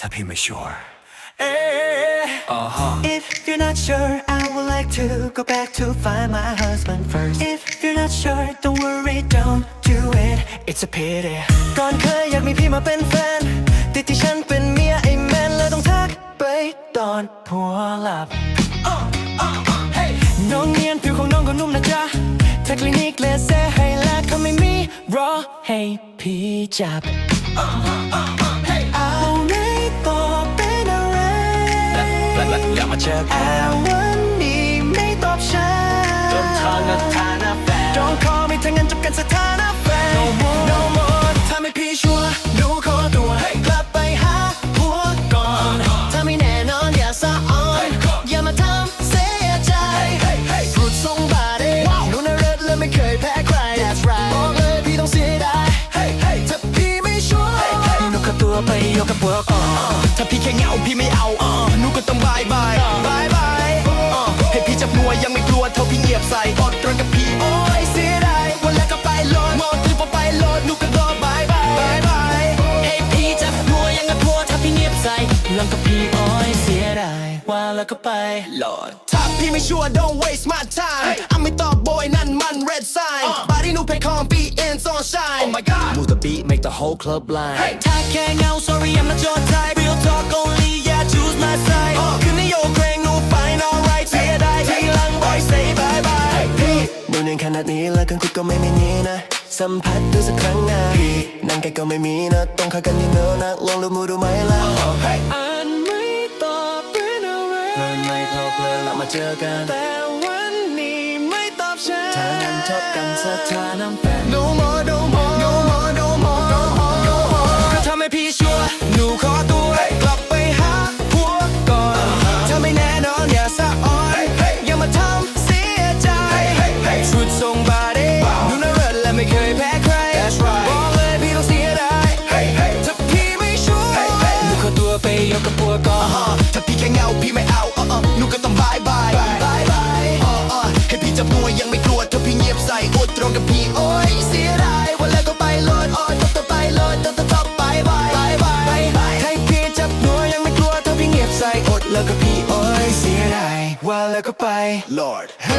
ถ้าพี่ไม่ชัวร์ If you're not sure, I would like to go back to find my husband first. If you're not sure, don't worry, don't do it. It's a pity. ก่อนเคยอยากมีพี่มาเป็นแฟนติดที่ฉันเป็นเมียไอ้แมนเลยต้องทักไปตอนผัวหลับน้องเนียนผิวของน้องก็นุ่มนะจ๊ะถ้าคลินิกเลเซอร์ให้แล้วเขาไม่มีรอให้พี่จับ อย่ามาเจอแอลวันนี้ไม่ตอบฉันจนทางนั้นฐานะแฟน Don't call me ถ้างั้นจบกันสถานะแฟน No more No more ถ้าไม่พี่ชัวร์หนูขอตัวให้กลับไปหาผัวก่อน ถ้าไม่แน่นอนอย่าสะอ่อน อย่ามาทำเสียใจพูดทรงบาดีหนูน่ารักและไม่เคยแพ้ใคร That's right บอกเลยพี่ต้องเสียดายถ้าพี่ไม่ชัวร์หนูขอตัวไปยกกับผัวก่อนถ้าพี่แค่เหงาพี่ไม่เอาหนูก็ต้องบายบาย ส่ลังกับพี่โอ้ยเสียดายว่าแล้วก็ไปโหลดถ้าพี่ไม่ชัวร์ don't waste my time อะไม่ตอบโบยนั่นมัน red sign บาดี้หนูเพคอมปีเอ็น sunshine oh my god Move the beat make the whole club blind ถ้าแค่เงา sorry I'm not your type real talk only yeah choose my side คืนนี้โยกเกรงหนู fine alright เสียดายทีหลัง boy say bye bye พี่ดูเนียนขนาดนี้แล้วกันคุยก็ไม่มีนี้นะสัมผัสดูสักครั้งนะพี่นั่งไกลก็ไม่มีนะต้องเข้ากันที่เนื้อนะลองดูมือดูไหมล่ะ อะไรเลินไม่พอเพลินแล้วมาเจอกัน แต่วันนี้ไม่ตอบฉันถ้างั้นทบกันสถานะแฟน No more no more no more no more no more no more ก็ทำให้พี่ชัวร์หนูขอ แล้วก็พี่โอ้ยเสียดายว่าแล้วก็ไป Lord เฮ้